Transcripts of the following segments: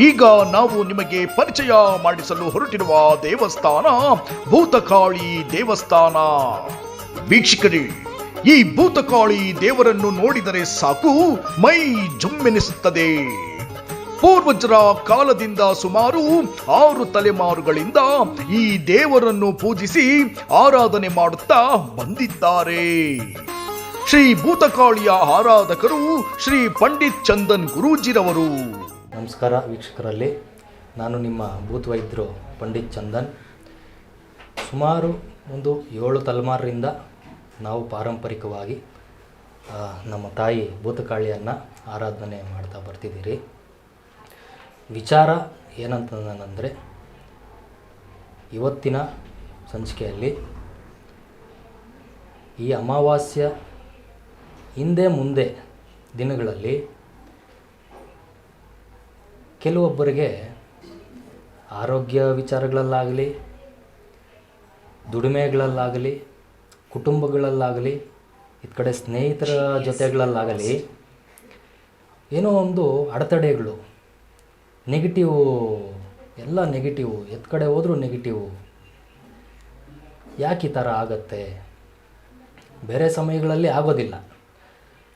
ಈಗ ನಾವು ನಿಮಗೆ ಪರಿಚಯ ಮಾಡಿಸಲು ಹೊರಟಿರುವ ದೇವಸ್ಥಾನ ಭೂತಕಾಳಿ ದೇವಸ್ಥಾನ. ವೀಕ್ಷಕರೇ, ಈ ಭೂತಕಾಳಿ ದೇವರನ್ನು ನೋಡಿದರೆ ಸಾಕು, ಮೈ ಜುಮ್ಮೆನಿಸುತ್ತದೆ. ಪೂರ್ವಜರ ಕಾಲದಿಂದ ಸುಮಾರು ಆರು ತಲೆಮಾರುಗಳಿಂದ ಈ ದೇವರನ್ನು ಪೂಜಿಸಿ ಆರಾಧನೆ ಮಾಡುತ್ತಾ ಬಂದಿದ್ದಾರೆ. ಶ್ರೀ ಭೂತಕಾಳಿಯ ಆರಾಧಕರು ಶ್ರೀ ಪಂಡಿತ್ ಚಂದನ್ ಗುರೂಜಿರವರು. ನಮಸ್ಕಾರ ವೀಕ್ಷಕರಲ್ಲಿ. ನಾನು ನಿಮ್ಮ ಭೂತ್ ವೈದ್ಯರು ಪಂಡಿತ್ ಚಂದನ್. ಸುಮಾರು ಒಂದು ಏಳು ತಲೆಮಾರರಿಂದ ನಾವು ಪಾರಂಪರಿಕವಾಗಿ ನಮ್ಮ ತಾಯಿ ಭೂತಕಾಳಿಯನ್ನು ಆರಾಧನೆ ಮಾಡ್ತಾ ಬರ್ತಿದ್ದೀರಿ. ವಿಚಾರ ಏನಂತಂದರೆ, ಇವತ್ತಿನ ಸಂಚಿಕೆಯಲ್ಲಿ ಈ ಅಮಾವಾಸ್ಯ ಹಿಂದೆ ಮುಂದೆ ದಿನಗಳಲ್ಲಿ ಕೆಲವೊಬ್ಬರಿಗೆ ಆರೋಗ್ಯ ವಿಚಾರಗಳಲ್ಲಾಗಲಿ, ದುಡಿಮೆಗಳಲ್ಲಾಗಲಿ, ಕುಟುಂಬಗಳಲ್ಲಾಗಲಿ, ಈ ಕಡೆ ಸ್ನೇಹಿತರ ಜೊತೆಗಳಲ್ಲಾಗಲಿ ಏನೋ ಒಂದು ಅಡೆತಡೆಗಳು ನೆಗೆಟಿವ್ ಎಲ್ಲ ನೆಗೆಟಿವ್ ಎತ್ ಕಡೆ ಹೋದರೂ ನೆಗೆಟಿವ್ ಯಾಕೆ ಈ ಥರ ಆಗತ್ತೆ? ಬೇರೆ ಸಮಯಗಳಲ್ಲಿ ಆಗೋದಿಲ್ಲ.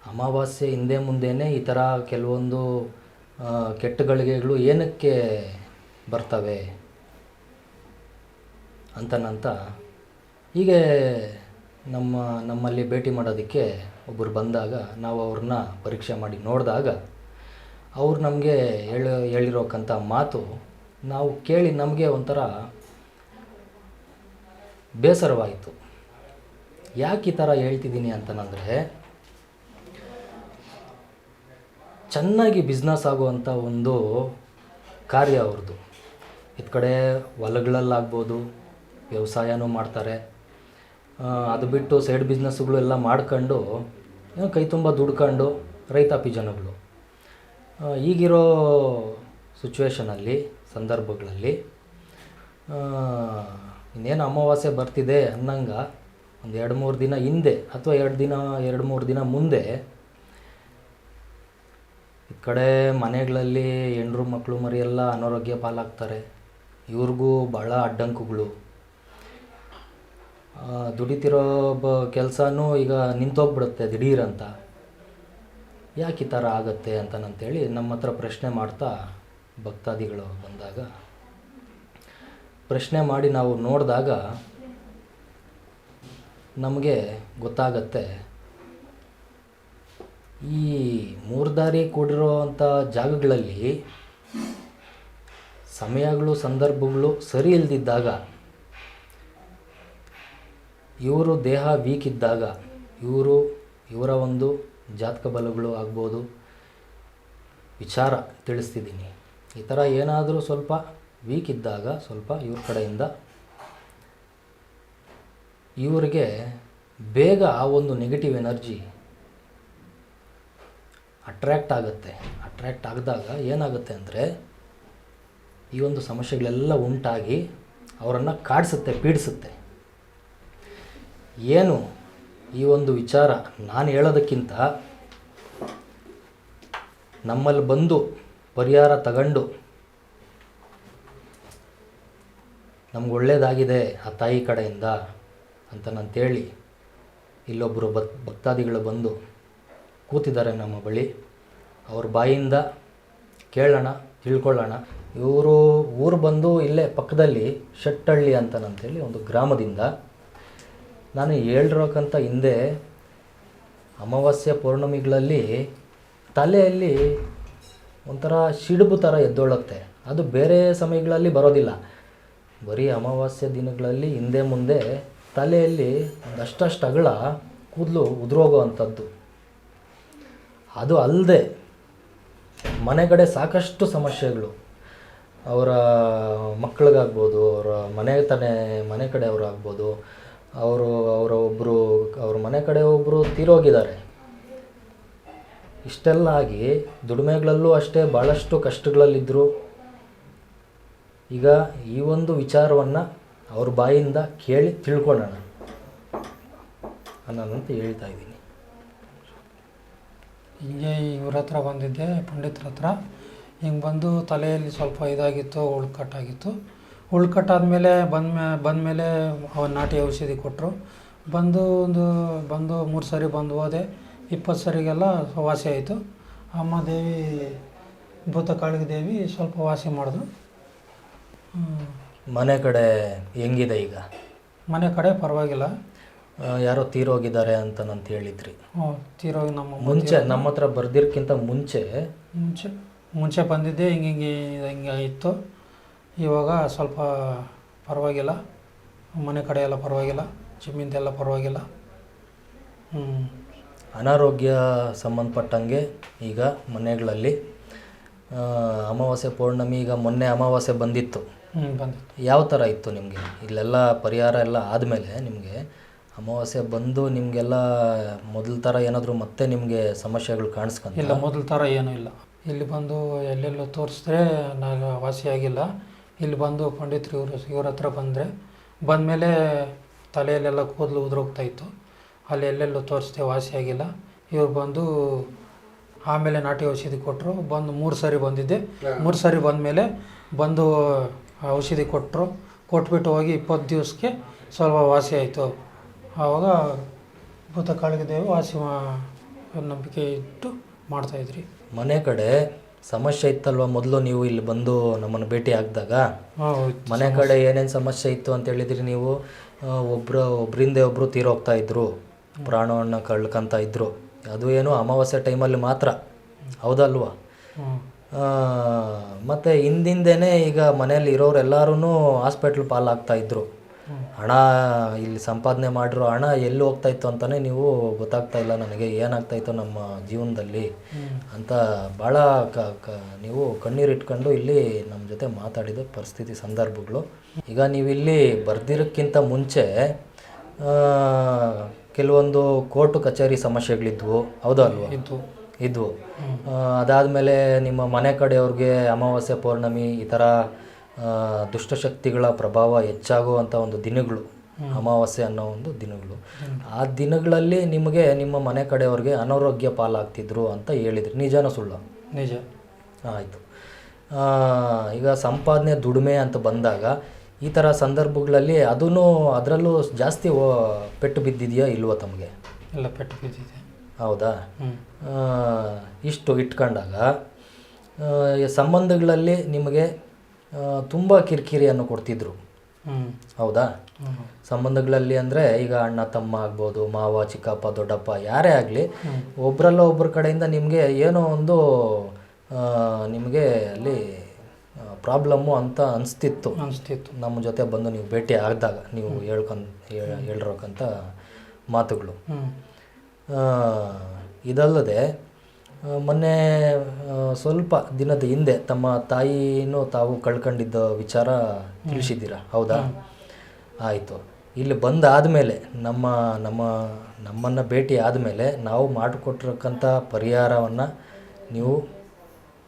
ಅಮಾವಾಸ್ಯೆ ಹಿಂದೆ ಮುಂದೆನೇ ಈ ಥರ ಕೆಲವೊಂದು ಕೆಟ್ಟ ಗಳಿಗೆಗಳು ಏನಕ್ಕೆ ಬರ್ತವೆ? ಅಂತನಂತ ಹೀಗೆ ನಮ್ಮ, ನಮ್ಮಲ್ಲಿ ಭೇಟಿ ಮಾಡೋದಕ್ಕೆ ಒಬ್ಬರು ಬಂದಾಗ ನಾವು ಅವ್ರನ್ನ ಪರೀಕ್ಷೆ ಮಾಡಿ ನೋಡಿದಾಗ ಅವ್ರು ನಮಗೆ ಹೇಳಿ ಹೇಳಿರೋಕ್ಕಂಥ ಮಾತು ನಾವು ಕೇಳಿ ನಮಗೆ ಒಂಥರ ಬೇಸರವಾಯಿತು. ಯಾಕೆ ಈ ಥರ ಹೇಳ್ತಿದ್ದೀನಿ ಅಂತಂದರೆ ಚೆನ್ನಾಗಿ ಬಿಸ್ನೆಸ್ ಆಗುವಂಥ ಒಂದು ಕಾರ್ಯ ಅವ್ರದ್ದು ಈ ಕಡೆ ಹೊಲಗಳಲ್ಲಾಗ್ಬೋದು, ವ್ಯವಸಾಯನೂ ಮಾಡ್ತಾರೆ. ಅದು ಬಿಟ್ಟು ಸೈಡ್ ಬಿಸ್ನೆಸ್ಗಳು ಎಲ್ಲ ಮಾಡ್ಕೊಂಡು ಕೈ ತುಂಬ ದುಡ್ಕೊಂಡು ರೈತಾಪಿ ಜನಗಳು ಈಗಿರೋ ಸಿಚುವೇಷನಲ್ಲಿ ಸಂದರ್ಭಗಳಲ್ಲಿ ಇನ್ನೇನು ಅಮಾವಾಸ್ಯೆ ಬರ್ತಿದೆ ಅನ್ನಂಗೆ ಒಂದು ಎರಡು ಮೂರು ದಿನ ಹಿಂದೆ ಅಥವಾ ಎರಡು ದಿನ, ಎರಡು ಮೂರು ದಿನ ಮುಂದೆ ಕಡೆ ಮನೆಗಳಲ್ಲಿ ಹೆಂಡ್ರು ಮಕ್ಕಳು ಮರಿ ಎಲ್ಲ ಅನಾರೋಗ್ಯ ಪಾಲಾಗ್ತಾರೆ. ಇವ್ರಿಗೂ ಭಾಳ ಅಡ್ಡಂಕುಗಳು. ದುಡಿತಿರೋ ಒಬ್ಬ ಕೆಲಸನೂ ಈಗ ನಿಂತೋಗ್ಬಿಡುತ್ತೆ ದಿಢೀರಂತ ಯಾಕೆ ಈ ಥರ ಆಗತ್ತೆ ಅಂತನಂತೇಳಿ ನಮ್ಮ ಹತ್ರ ಪ್ರಶ್ನೆ ಮಾಡ್ತಾ ಭಕ್ತಾದಿಗಳು ಬಂದಾಗ. ಪ್ರಶ್ನೆ ಮಾಡಿ ನಾವು ನೋಡಿದಾಗ ನಮಗೆ ಗೊತ್ತಾಗತ್ತೆ ಈ ಮೂರು ದಾರಿ ಕೂಡಿರೋವಂಥ ಜಾಗಗಳಲ್ಲಿ ಸಮಯಗಳು, ಸಂದರ್ಭಗಳು ಸರಿ ಇಲ್ದಿದ್ದಾಗ, ಇವರು ದೇಹ ವೀಕ್ ಇದ್ದಾಗ ಇವರು, ಇವರ ಒಂದು ಜಾತಕ ಬಲಗಳು ಆಗ್ಬೋದು. ವಿಚಾರ ತಿಳಿಸ್ತಿದ್ದೀನಿ. ಈ ಥರ ಏನಾದರೂ ಸ್ವಲ್ಪ ವೀಕ್ ಇದ್ದಾಗ ಸ್ವಲ್ಪ ಇವ್ರ ಕಡೆಯಿಂದ ಇವರಿಗೆ ಬೇಗ ಆ ಒಂದು ನೆಗೆಟಿವ್ ಎನರ್ಜಿ ಅಟ್ರ್ಯಾಕ್ಟ್ ಆಗುತ್ತೆ. ಅಟ್ರ್ಯಾಕ್ಟ್ ಆಗಿದಾಗ ಏನಾಗುತ್ತೆ ಅಂದರೆ, ಈ ಒಂದು ಸಮಸ್ಯೆಗಳೆಲ್ಲ ಉಂಟಾಗಿ ಅವರನ್ನು ಕಾಡಿಸುತ್ತೆ, ಪೀಡಿಸುತ್ತೆ. ಏನು ಈ ಒಂದು ವಿಚಾರ ನಾನು ಹೇಳೋದಕ್ಕಿಂತ, ನಮ್ಮಲ್ಲಿ ಬಂದು ಪರಿಹಾರ ತಗೊಂಡು ನಮ್ಗೆ ಒಳ್ಳೆಯದಾಗಿದೆ ಆ ತಾಯಿ ಕಡೆಯಿಂದ ಅಂತ ನಂತೇಳಿ ಇಲ್ಲೊಬ್ಬರು ಭಕ್, ಭಕ್ತಾದಿಗಳು ಬಂದು ಕೂತಿದ್ದಾರೆ ನಮ್ಮ ಬಳಿ. ಅವ್ರ ಬಾಯಿಂದ ಕೇಳೋಣ, ತಿಳ್ಕೊಳ್ಳೋಣ. ಇವರು ಊರು ಬಂದು ಇಲ್ಲೇ ಪಕ್ಕದಲ್ಲಿ ಶೆಟ್ಟಳ್ಳಿ ಅಂತನಂತೇಳಿ ಒಂದು ಗ್ರಾಮದಿಂದ ನಾನು ಹೇಳಿರೋಕ್ಕಂತ ಹಿಂದೆ ಅಮಾವಾಸ್ಯೆ ಪೌರ್ಣಮಿಗಳಲ್ಲಿ ತಲೆಯಲ್ಲಿ ಒಂಥರ ಸಿಡುಬು ಥರ ಎದ್ದೊಳುತ್ತೆ. ಅದು ಬೇರೆ ಸಮಯಗಳಲ್ಲಿ ಬರೋದಿಲ್ಲ. ಬರೀ ಅಮಾವಾಸ್ಯೆ ದಿನಗಳಲ್ಲಿ ಹಿಂದೆ ಮುಂದೆ ತಲೆಯಲ್ಲಿ ಒಂದಷ್ಟಷ್ಟು ಅಗಳ ಕೂದಲು ಉದುರೋಗುವಂಥದ್ದು ಅದು ಅಲ್ಲದೆ ಮನೆ ಕಡೆ ಸಾಕಷ್ಟು ಸಮಸ್ಯೆಗಳು. ಅವರ ಮಕ್ಕಳಿಗಾಗ್ಬೋದು, ಅವರ ಮನೆ ತನೆ ಮನೆ ಕಡೆಯವರು ಆಗ್ಬೋದು ಅವರು, ಅವರ ಒಬ್ಬರು ಅವ್ರ ಮನೆ ಕಡೆ ಒಬ್ಬರು ತೀರೋಗಿದ್ದಾರೆ. ಇಷ್ಟೆಲ್ಲ ಆಗಿ ದುಡಿಮೆಗಳಲ್ಲೂ ಅಷ್ಟೇ ಭಾಳಷ್ಟು ಕಷ್ಟಗಳಲ್ಲಿದ್ದರು ಈಗ ಈ ಒಂದು ವಿಚಾರವನ್ನು ಅವ್ರ ಬಾಯಿಂದ ಕೇಳಿ ತಿಳ್ಕೊಳ್ಳೋಣ. ಅನ್ನೋದಂತ ಹೇಳ್ತಾ ಇದ್ದೀನಿ. ಹಿಂಗೆ ಇವ್ರ ಹತ್ರ ಬಂದಿದ್ದೆ ಪಂಡಿತ್ರ ಹತ್ರ. ಹಿಂಗೆ ಬಂದು ತಲೆಯಲ್ಲಿ ಸ್ವಲ್ಪ ಇದಾಗಿತ್ತು ಉಳ್ಕಟ್ಟಾಗಿತ್ತು. ಉಳ್ಕಟ್ಟಾದ್ಮೇಲೆ ಬಂದ ಬಂದಮೇಲೆ ಅವನ ನಾಟಿ ಔಷಧಿ ಕೊಟ್ಟರು ಬಂದು ಒಂದು ಬಂದು ಮೂರು ಸರಿ ಬಂದು ಹೋದೆ. ಇಪ್ಪತ್ತು ಸರಿಗೆಲ್ಲ ವಾಸಿ ಆಯಿತು. ಅಮ್ಮ ದೇವಿ ಭೂತಕಾಳಿಗೆ ದೇವಿ ಸ್ವಲ್ಪ ವಾಸಿ ಮಾಡಿದ್ರು. ಮನೆ ಕಡೆ ಹೆಂಗಿದೆ ಈಗ? ಮನೆ ಕಡೆ ಪರವಾಗಿಲ್ಲ. ಯಾರೋ ತೀರೋಗಿದ್ದಾರೆ ಅಂತ ನಂತ ಹೇಳಿದ್ರಿ. ತೀರೋಗಿ ನಮ್ಮ ಮುಂಚೆ ನಮ್ಮ ಹತ್ರ ಬರ್ದಿರ್ಕಿಂತ ಮುಂಚೆ ಮುಂಚೆ ಮುಂಚೆ ಬಂದಿದ್ದೆ ಹಿಂಗೆ ಹಿಂಗೆ ಹಿಂಗೆ ಇತ್ತು. ಇವಾಗ ಸ್ವಲ್ಪ ಪರವಾಗಿಲ್ಲ. ಮನೆ ಕಡೆ ಎಲ್ಲ ಪರವಾಗಿಲ್ಲ ಜಿಮ್ಮಿಂದೆಲ್ಲ ಪರವಾಗಿಲ್ಲ. ಹ್ಞೂ ಅನಾರೋಗ್ಯ ಸಂಬಂಧಪಟ್ಟಂಗೆ ಈಗ ಮನೆಗಳಲ್ಲಿ ಅಮಾವಾಸ್ಯೆ ಪೌರ್ಣಮಿ ಈಗ ಮೊನ್ನೆ ಅಮಾವಾಸ್ಯೆ ಬಂದಿತ್ತು. ಹ್ಞೂ ಬಂದಿತ್ತು. ಯಾವ ಥರ ಇತ್ತು ನಿಮಗೆ? ಇಲ್ಲೆಲ್ಲ ಪರಿಹಾರ ಎಲ್ಲ ಆದಮೇಲೆ ನಿಮಗೆ ಅಮಾವಾಸ್ಯೆ ಬಂದು ನಿಮಗೆಲ್ಲ ಮೊದಲ ಥರ ಏನಾದರೂ ಮತ್ತೆ ನಿಮಗೆ ಸಮಸ್ಯೆಗಳು ಕಾಣಿಸ್ಕೊಂಡು ಇಲ್ಲ ಮೊದಲ ಥರ ಏನೂ ಇಲ್ಲ. ಇಲ್ಲಿ ಬಂದು ಎಲ್ಲೆಲ್ಲೋ ತೋರಿಸಿದ್ರೆ ನಾನು ವಾಸಿಯಾಗಿಲ್ಲ ಇಲ್ಲಿ ಬಂದು ಪಂಡಿತ್ರು ಇವರು ಇವ್ರ ಹತ್ರ ಬಂದರೆ ಬಂದಮೇಲೆ ತಲೆಯಲ್ಲೆಲ್ಲ ಕೂದಲು ಉದುರೋಗ್ತಾಯಿತ್ತು ಅಲ್ಲಿ ಎಲ್ಲೆಲ್ಲೋ ತೋರಿಸ್ದೆ ವಾಸಿಯಾಗಿಲ್ಲ ಇವ್ರು ಬಂದು ಆಮೇಲೆ ನಾಟಿ ಔಷಧಿ ಕೊಟ್ಟರು ಬಂದು ಮೂರು ಸಾರಿ ಬಂದಿದ್ದೆ. ಮೂರು ಸರಿ ಬಂದಮೇಲೆ ಬಂದು ಔಷಧಿ ಕೊಟ್ಟರು ಕೊಟ್ಬಿಟ್ಟು ಹೋಗಿ ಇಪ್ಪತ್ತು ದಿವಸಕ್ಕೆ ಸ್ವಲ್ಪ ವಾಸಿ ಆಯಿತು. ಆವಾಗ ಭೂತಕಾಳಿಗೆ ಕಾಳಿಗೆ ವಾಸಿ ಮಾ- ನಂಬಿಕೆ ಇಟ್ಟು ಮಾಡ್ತಾಯಿದ್ರಿ ಮನೆ ಕಡೆ ಸಮಸ್ಯೆ ಇತ್ತಲ್ವ ಮೊದಲು ನೀವು ಇಲ್ಲಿ ಬಂದು ನಮ್ಮನ್ನು ಭೇಟಿ ಆಗಿದಾಗ? ಮನೆ ಕಡೆ ಏನೇನು ಸಮಸ್ಯೆ ಇತ್ತು ಅಂತ ಹೇಳಿದ್ರಿ ನೀವು? ಒಬ್ಬರು ಒಬ್ರು ಒಬ್ರಿಂದ ಒಬ್ಬರು ತೀರೋಗ್ತಾ ಇದ್ರು ಪ್ರಾಣವನ್ನು ಕಳ್ಕೊಂತ ಇದ್ರು. ಅದು ಏನು ಅಮಾವಾಸ್ಯೆ ಟೈಮಲ್ಲಿ ಮಾತ್ರ. ಹೌದಲ್ವಾ? ಮತ್ತು ಆ, ಹಿಂದಿಂದೇನೆ ಈಗ ಮನೆಯಲ್ಲಿ ಇರೋರೆಲ್ಲರೂ ಹಾಸ್ಪಿಟ್ಲ್ ಪಾಲಾಗ್ತಾ ಇದ್ರು. ಹಣ ಇಲ್ಲಿ ಸಂಪಾದನೆ ಮಾಡಿರೋ ಹಣ ಎಲ್ಲಿ ಹೋಗ್ತಾ ಇತ್ತು ಅಂತಾನೆ ನೀವು ಗೊತ್ತಾಗ್ತಾ ಇಲ್ಲ ನನಗೆ. ಏನಾಗ್ತಾ ಇತ್ತು ನಮ್ಮ ಜೀವನದಲ್ಲಿ ಅಂತ ಭಾಳ ಕ ಕ ನೀವು ಕಣ್ಣೀರಿಟ್ಕೊಂಡು ಇಲ್ಲಿ ನಮ್ಮ ಜೊತೆ ಮಾತಾಡಿದ ಪರಿಸ್ಥಿತಿ ಸಂದರ್ಭಗಳು. ಈಗ ನೀವು ಬರ್ದಿರೋಕ್ಕಿಂತ ಮುಂಚೆ ಕೆಲವೊಂದು ಕೋರ್ಟು ಕಚೇರಿ ಸಮಸ್ಯೆಗಳಿದ್ವು. ಹೌದಲ್ವ ಇದ್ವು. ಅದಾದಮೇಲೆ ನಿಮ್ಮ ಮನೆ ಕಡೆಯವ್ರಿಗೆ ಅಮಾವಾಸ್ಯೆ ಪೌರ್ಣಮಿ ಈ ಥರ ದುಷ್ಟಶಕ್ತಿಗಳ ಪ್ರಭಾವ ಹೆಚ್ಚಾಗುವಂಥ ಒಂದು ದಿನಗಳು ಅಮಾವಾಸ್ಯೆ ಅನ್ನೋ ಒಂದು ದಿನಗಳು. ಆ ದಿನಗಳಲ್ಲಿ ನಿಮಗೆ ನಿಮ್ಮ ಮನೆ ಕಡೆಯವ್ರಿಗೆ ಅನಾರೋಗ್ಯ ಪಾಲಾಗ್ತಿದ್ರು ಅಂತ ಹೇಳಿದ್ರಿ. ನಿಜಾನ ಸುಳ್ಳು? ನಿಜ. ಆಯಿತು. ಈಗ ಸಂಪಾದನೆ ದುಡಿಮೆ ಅಂತ ಬಂದಾಗ ಈ ಥರ ಸಂದರ್ಭಗಳಲ್ಲಿ ಅದೂ ಅದರಲ್ಲೂ ಜಾಸ್ತಿ ಪೆಟ್ಟು ಬಿದ್ದಿದೆಯಾ ಇಲ್ವೋ ತಮಗೆ? ಎಲ್ಲ ಪೆಟ್ಟು ಬಿದ್ದಿದೆ. ಹೌದಾ? ಇಷ್ಟು ಇಟ್ಕೊಂಡಾಗ ಸಂಬಂಧಗಳಲ್ಲಿ ನಿಮಗೆ ತುಂಬ ಕಿರಿಕಿರಿಯನ್ನು ಕೊಡ್ತಿದ್ರು. ಹೌದಾ? ಸಂಬಂಧಗಳಲ್ಲಿ ಅಂದರೆ ಈಗ ಅಣ್ಣ ತಮ್ಮ ಆಗ್ಬೋದು ಮಾವ ಚಿಕ್ಕಪ್ಪ ದೊಡ್ಡಪ್ಪ ಯಾರೇ ಆಗಲಿ ಒಬ್ಬರಲ್ಲ ಒಬ್ಬರ ಕಡೆಯಿಂದ ನಿಮಗೆ ಏನೋ ಒಂದು ನಿಮಗೆ ಅಲ್ಲಿ ಪ್ರಾಬ್ಲಮ್ಮು ಅಂತ ಅನಿಸ್ತಿತ್ತು. ಅನಿಸ್ತಿತ್ತು. ನಮ್ಮ ಜೊತೆ ಬಂದು ನೀವು ಭೇಟಿ ಆದಾಗ ನೀವು ಹೇಳ್ಕೊಂಡ್ ಹೇಳ್- ಹೇಳಿರೋಕ್ಕಂಥ ಮಾತುಗಳು. ಇದಲ್ಲದೆ ಮೊನ್ನೆ ಸ್ವಲ್ಪ ದಿನದ ಹಿಂದೆ ತಮ್ಮ ತಾಯಿನೂ ತಾವು ಕಳ್ಕೊಂಡಿದ್ದ ವಿಚಾರ ತಿಳಿಸಿದ್ದೀರಾ? ಹೌದಾ? ಆಯಿತು. ಇಲ್ಲಿ ಬಂದಾದಮೇಲೆ ನಮ್ಮ ನಮ್ಮ ನಮ್ಮನ್ನು ಭೇಟಿ ಆದಮೇಲೆ ನಾವು ಮಾಡಿಕೊಟ್ಟಿರಕ್ಕಂಥ ಪರಿಹಾರವನ್ನು ನೀವು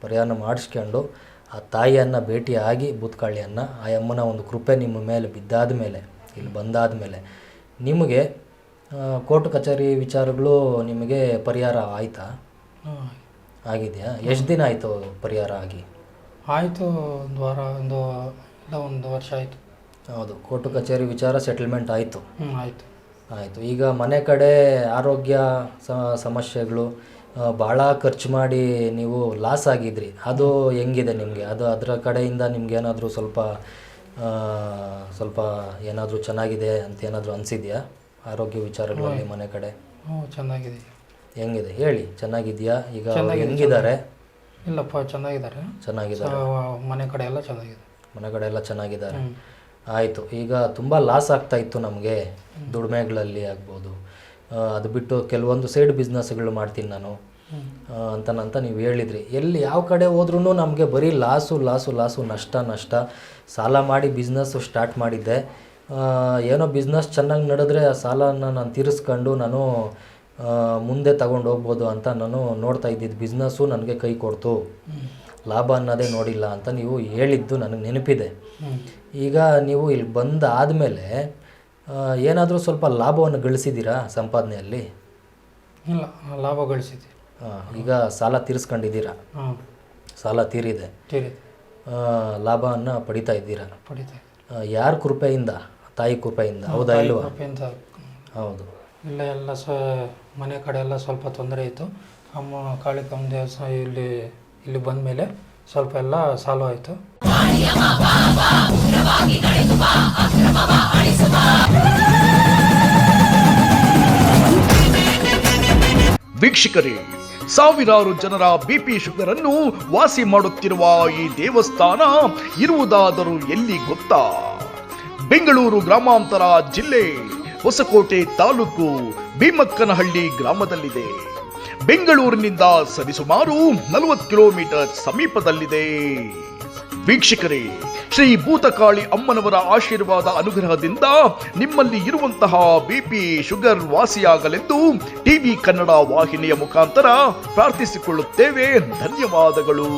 ಪರಿಹಾರ ಮಾಡಿಸ್ಕೊಂಡು ಆ ತಾಯಿಯನ್ನು ಭೇಟಿ ಆಗಿ ಬೂತ್ಕಾಳಿಯನ್ನು ಆ ಅಮ್ಮನ ಒಂದು ಕೃಪೆ ನಿಮ್ಮ ಮೇಲೆ ಬಿದ್ದಾದ ಮೇಲೆ ಇಲ್ಲಿ ಬಂದಾದ ಮೇಲೆ ನಿಮಗೆ ಕೋರ್ಟ್ ಕಚೇರಿ ವಿಚಾರಗಳು ನಿಮಗೆ ಪರಿಹಾರ ಆಯಿತಾ? ಆಗಿದೆಯಾ? ಎಷ್ಟು ದಿನ ಆಯಿತು ಪರಿಹಾರ ಆಗಿ? ಆಯಿತು ಒಂದು ವಾರ ಒಂದು ಇಲ್ಲ ಒಂದು ವರ್ಷ ಆಯಿತು. ಹೌದು ಕೋರ್ಟು ಕಚೇರಿ ವಿಚಾರ ಸೆಟಲ್ಮೆಂಟ್ ಆಯಿತು. ಹ್ಞೂ ಆಯಿತು. ಆಯಿತು ಈಗ ಮನೆ ಕಡೆ ಆರೋಗ್ಯ ಸಮಸ್ಯೆಗಳು ಭಾಳ ಖರ್ಚು ಮಾಡಿ ನೀವು ಲಾಸ್ ಆಗಿದ್ರಿ. ಅದು ಹೆಂಗಿದೆ ನಿಮಗೆ? ಅದು ಅದರ ಕಡೆಯಿಂದ ನಿಮ್ಗೆ ಏನಾದರೂ ಸ್ವಲ್ಪ ಸ್ವಲ್ಪ ಏನಾದರೂ ಚೆನ್ನಾಗಿದೆ ಅಂತ ಏನಾದರೂ ಅನಿಸಿದೆಯಾ? ಆರೋಗ್ಯ ವಿಚಾರಗಳಲ್ಲಿ ಮನೆ ಕಡೆ? ಹ್ಞೂ ಚೆನ್ನಾಗಿದೆ. ಹೆಂಗಿದೆ? ಹೇಳಿ. ಚೆನ್ನಾಗಿದೆಯಾ ಈಗ ಅವ್ರು ಚೆನ್ನಾಗಿದೆ, ಹೆಂಗಿದ್ದಾರೆ? ಇಲ್ಲಪ್ಪ ಚೆನ್ನಾಗಿದ್ದಾರೆ. ಚೆನ್ನಾಗಿದ್ದಾರೆ. ಸ- ಮನೆ ಕಡೆ ಎಲ್ಲ ಚೆನ್ನಾಗಿದೆ. ಮನೆ ಕಡೆ ಎಲ್ಲ ಚೆನ್ನಾಗಿದ್ದಾರೆ. ಆಯಿತು. ಈಗ ತುಂಬ ಲಾಸ್ ಆಗ್ತಾ ಇತ್ತು ನಮಗೆ. ದುಡಿಮೆಗಳಲ್ಲಿ ಆಗ್ಬೋದು. ಆ, ಅದು ಬಿಟ್ಟು ಕೆಲವೊಂದು ಸೈಡ್ ಬಿಸ್ನೆಸ್ಗಳು ಮಾಡ್ತೀನಿ ನಾನು. ಅಂತ ಆ, ಅಂತನಂತ ನೀವು ಹೇಳಿದ್ರಿ. ಎಲ್ಲಿ ಯಾವ ಕಡೆ ಹೋದ್ರೂ ನಮಗೆ ಬರೀ ಲಾಸು ಲಾಸು ಲಾಸು ನಷ್ಟ ನಷ್ಟ. ಸಾಲ ಮಾಡಿ ಬಿಸ್ನೆಸ್ಸು ಸ್ಟಾರ್ಟ್ ಮಾಡಿದ್ದೆ. ಆ, ಏನೋ ಬಿಸ್ನೆಸ್ ಚೆನ್ನಾಗಿ ನಡೆದ್ರೆ ಆ ಸಾಲನ ನಾನು ತೀರಿಸ್ಕೊಂಡು ನಾನು ಮುಂದೆ ತಗೊಂಡು ಹೋಗ್ಬೋದು ಅಂತ ನಾನು ನೋಡ್ತಾ ಇದ್ದಿದ್ದು. ಬಿಸ್ನೆಸ್ಸು ನನಗೆ ಕೈ ಕೊಡ್ತು. ಲಾಭ ಅನ್ನೋದೇ ನೋಡಿಲ್ಲ ಅಂತ ನೀವು ಹೇಳಿದ್ದು ನನಗೆ ನೆನಪಿದೆ. ಈಗ ನೀವು ಇಲ್ಲಿ ಬಂದ ಆದಮೇಲೆ ಏನಾದರೂ ಸ್ವಲ್ಪ ಲಾಭವನ್ನು ಗಳಿಸಿದ್ದೀರಾ ಸಂಪಾದನೆಯಲ್ಲಿ? ಇಲ್ಲ ಲಾಭ ಗಳಿಸಿದ್ದೆ ಆ, ಈಗ ಸಾಲ ತೀರಿಸ್ಕೊಂಡಿದ್ದೀರಾ? ಹಾಂ. ಸಾಲ ತೀರಿದೆ. ತೀರಿ ಆ, ಲಾಭವನ್ನು ಪಡಿತಾ ಇದ್ದೀರಾ? ಪಡಿತಾ ಯಾರ ಕೃಪೆಯಿಂದ? ತಾಯಿ ಕೃಪೆಯಿಂದ? ಹೌದಾ ಇಲ್ವಾ? ಹೌದು. ಇಲ್ಲ ಎಲ್ಲ ಸ, ಮನೆ ಕಡೆ ಎಲ್ಲ ಸ್ವಲ್ಪ ತೊಂದರೆ ಇತ್ತು. ಅಮ್ಮ ಕಾಳಿಕಮ್ಮ ದೇವಸ್ಥಾನ ಇಲ್ಲಿ ಇಲ್ಲಿ ಬಂದ ಮೇಲೆ ಸ್ವಲ್ಪ ಎಲ್ಲ ಸಾಲ್ವ್ ಆಯಿತು. ವೀಕ್ಷಕರೇ, ಸಾವಿರಾರು ಜನರ ಬಿಪಿ ಶುಗರ್ ಅನ್ನು ವಾಸಿ ಮಾಡುತ್ತಿರುವ ಈ ದೇವಸ್ಥಾನ ಇರುವುದಾದರೂ ಎಲ್ಲಿ ಗೊತ್ತಾ? ಬೆಂಗಳೂರು ಗ್ರಾಮಾಂತರ ಜಿಲ್ಲೆ ಹೊಸಕೋಟೆ ತಾಲೂಕು ಭೀಮಕ್ಕನಹಳ್ಳಿ ಗ್ರಾಮದಲ್ಲಿದೆ. ಬೆಂಗಳೂರಿನಿಂದ ಸರಿಸುಮಾರು ನಲವತ್ತು ಕಿಲೋಮೀಟರ್ ಸಮೀಪದಲ್ಲಿದೆ. ವೀಕ್ಷಕರೇ, ಶ್ರೀ ಭೂತಕಾಳಿ ಅಮ್ಮನವರ ಆಶೀರ್ವಾದ ಅನುಗ್ರಹದಿಂದ ನಿಮ್ಮಲ್ಲಿ ಇರುವಂತಹ ಬಿಪಿ ಶುಗರ್ ವಾಸಿಯಾಗಲೆಂದು ಟಿವಿ ಕನ್ನಡ ವಾಹಿನಿಯ ಮುಖಾಂತರ ಪ್ರಾರ್ಥಿಸಿಕೊಳ್ಳುತ್ತೇವೆ. ಧನ್ಯವಾದಗಳು.